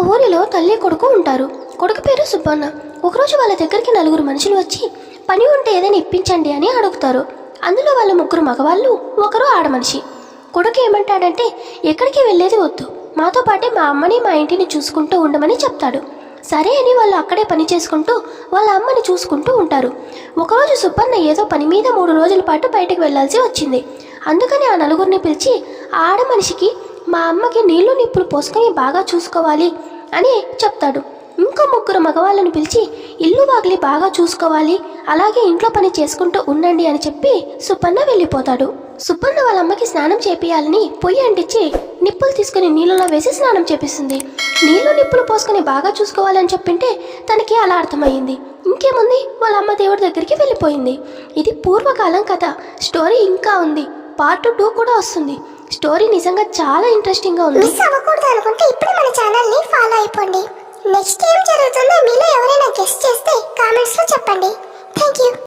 ఊరిలో తల్లి కొడుకు ఉంటారు. కొడుకు పేరు సుబ్బన్న. ఒకరోజు వాళ్ళ దగ్గరికి నలుగురు మనుషులు వచ్చి పని ఉంటే ఏదైనా ఇప్పించండి అని అడుగుతారు. అందులో వాళ్ళ ముగ్గురు మగవాళ్ళు ఒకరు ఆడమనిషి కొడుకు ఏమంటాడంటే ఎక్కడికి వెళ్ళేది వద్దు. మాతో పాటే మా అమ్మని మా ఇంటిని చూసుకుంటూ ఉండమని చెప్తాడు. సరే అని వాళ్ళు అక్కడే పని చేసుకుంటూ వాళ్ళ అమ్మని చూసుకుంటూ ఉంటారు. ఒకరోజు సుబ్బన్న ఏదో పని మీద మూడు రోజుల పాటు బయటకు వెళ్ళాల్సి వచ్చింది. అందుకని ఆ నలుగురిని పిలిచి ఆ ఆడ మనిషికి మా అమ్మకి నీళ్ళు నిప్పులు పోసుకొని బాగా చూసుకోవాలి అని చెప్తాడు. ఇంకో ముగ్గురు మగవాళ్ళని పిలిచి ఇల్లు వాగిలి బాగా చూసుకోవాలి అలాగే ఇంట్లో పని చేసుకుంటూ ఉండండి అని చెప్పి సుబ్బన్న వెళ్ళిపోతాడు. సుబ్బన్న వాళ్ళ అమ్మకి స్నానం చేపియాలని పొయ్యి అంటించి నిప్పులు తీసుకుని నీళ్ళలో వేసి స్నానం చేపిస్తుంది. నీళ్ళు నిప్పులు పోసుకొని బాగా చూసుకోవాలని చెప్పింటే తనకి అలా అర్థమైంది ఇంకేముంది? వాళ్ళ అమ్మ దేవుడి దగ్గరికి వెళ్ళిపోయింది. ఇది పూర్వకాలం కథ. స్టోరీ ఇంకా ఉంది. పార్ట్ టూ కూడా వస్తుంది. స్టోరీ నిజంగా చాలా ఇంట్రెస్టింగ్గా ఉంది. మిస్ అవ్వకూడదు అనుకుంటే ఇప్పుడు మన ఛానల్ని ఫాలో అయిపోండి. నెక్స్ట్ ఏం జరుగుతుందో మీలో ఎవరైనా గెస్ట్ చేస్తే కామెంట్స్లో చెప్పండి